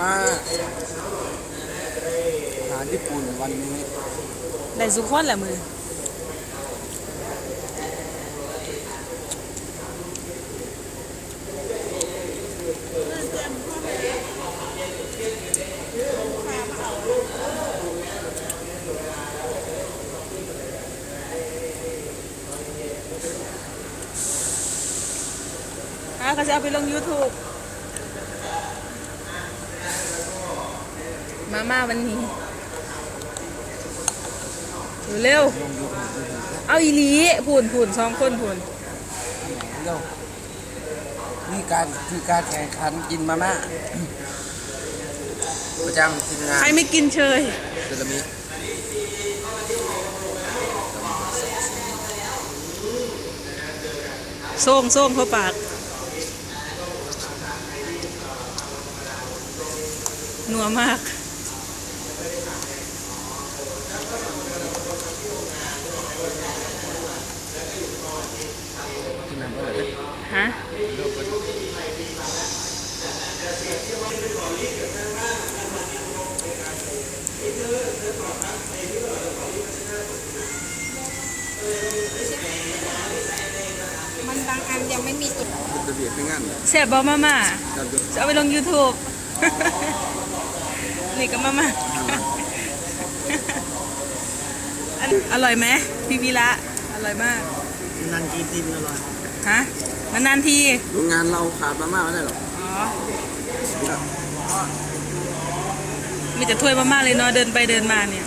อาหารญี่ปุ่นวันนี้ได้สุขคนละมือเขาจะเอาไปลง YouTube มาม่าวันนี้เร็วๆเอาอีหลีผุนผุนสองคนผุนเร็วนี่การคือการแข่งขันกินมาม่าประจำทีมงาน ใครไม่กินเชยเดลมิโซ่งโซ่งเข้าปาก นัวมาก กินน้ำอะไร ฮะมันบางอันยังไม่มีตุ่มเป็นระเบียบไม่งั้นแซ่บบอมาม่าการยกจะเอาไปลง YouTube นี่ก็มาม่าอันอร่อยไหมพี่วีระอร่อยมากนันกินทีมอร่อย ฮะนานๆทีโรงงานเราขาดมาม่าไม่ได้หรอกอ๋อมีแต่ถ้วยมาม่าเลยเนาะเดินไปเดินมาเนี่ย